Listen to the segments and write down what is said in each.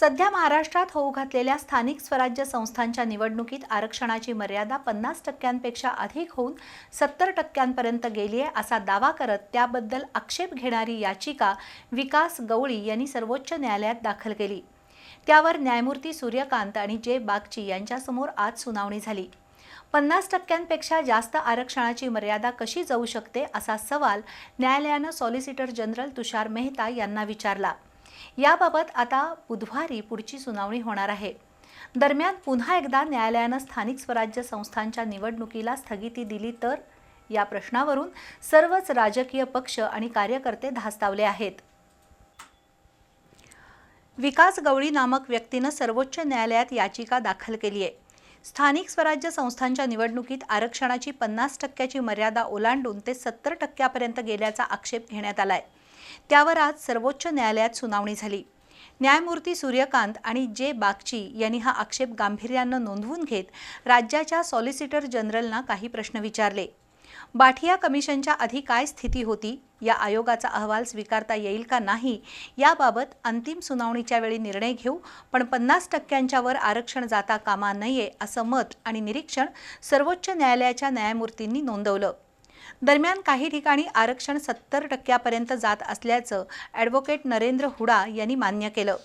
सध्या महाराष्ट्रात होऊ घातलेल्या स्थानिक स्वराज्य संस्थांच्या निवडणुकीत आरक्षणाची मर्यादा पन्नास टक्क्यांपेक्षा अधिक होऊन सत्तर टक्क्यांपर्यंत गेली आहे असा दावा करत त्याबद्दल आक्षेप घेणारी याचिका विकास गवळी यांनी सर्वोच्च न्यायालयात दाखल केली. त्यावर न्यायमूर्ती सूर्यकांत आणि जे बागची यांच्यासमोर आज सुनावणी झाली. पन्नास टक्क्यांपेक्षा जास्त आरक्षणाची मर्यादा कशी जाऊ शकते असा सवाल न्यायालयानं सॉलिसिटर जनरल तुषार मेहता यांना विचारला. याबाबत आता बुधवारी पुढची सुनावणी होणार आहे. दरम्यान पुन्हा एकदा न्यायालयानं स्थानिक स्वराज्य संस्थांच्या निवडणुकीला स्थगिती दिली तर या प्रश्नावरून सर्वच राजकीय पक्ष आणि कार्यकर्ते धास्तावले आहेत. विकास गवळी नामक व्यक्तीनं सर्वोच्च न्यायालयात याचिका दाखल केली आहे. स्थानिक स्वराज्य संस्थांच्या निवडणुकीत आरक्षणाची पन्नास टक्क्याची मर्यादा ओलांडून ते सत्तर टक्क्यापर्यंत गेल्याचा आक्षेप घेण्यात आलाय. त्यावर आज सर्वोच्च न्यायालयात सुनावणी झाली. न्यायमूर्ती सूर्यकांत आणि जे बागची यांनी हा आक्षेप गांभीर्यानं नोंदवून घेत राज्याच्या सॉलिसिटर जनरलना काही प्रश्न विचारले. बाठिया कमिशनच्या आधी काय स्थिती होती? या आयोगाचा अहवाल स्वीकारता येईल का नाही? याबाबत अंतिम सुनावणीच्या वेळी निर्णय घेऊ पण पन्नास टक्क्यांच्या वर आरक्षण जाता कामा नये असं मत आणि निरीक्षण सर्वोच्च न्यायालयाच्या न्यायमूर्तींनी नोंदवलं. दरम्यान काही ठिकाणी आरक्षण सत्तर टक्क्यापर्यंत जात असल्याचं ॲडव्होकेट नरेंद्र हुडा यांनी मान्य केलं.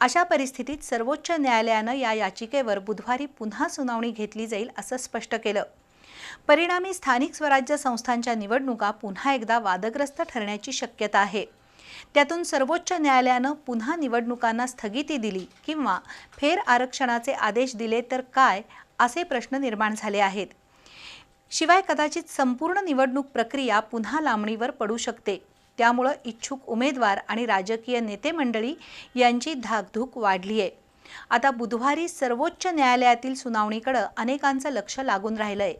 अशा परिस्थितीत सर्वोच्च न्यायालयानं या याचिकेवर बुधवारी पुन्हा सुनावणी घेतली जाईल असं स्पष्ट केलं. परिणामी स्थानिक स्वराज्य संस्थांच्या निवडणुका पुन्हा एकदा वादग्रस्त ठरण्याची शक्यता आहे. त्यातून सर्वोच्च न्यायालयानं पुन्हा निवडणुकांना स्थगिती दिली किंवा फेर आरक्षणाचे आदेश दिले तर काय असे प्रश्न निर्माण झाले आहेत. शिवाय कदाचित संपूर्ण निवडणूक प्रक्रिया पुन्हा लांबणीवर पडू शकते. त्यामुळं इच्छुक उमेदवार आणि राजकीय नेते मंडळी यांची धाकधूक वाढली आहे आता बुधवारी सर्वोच्च न्यायालयातील सुनावणीकडं अनेकांचं लक्ष लागून राहिलं आहे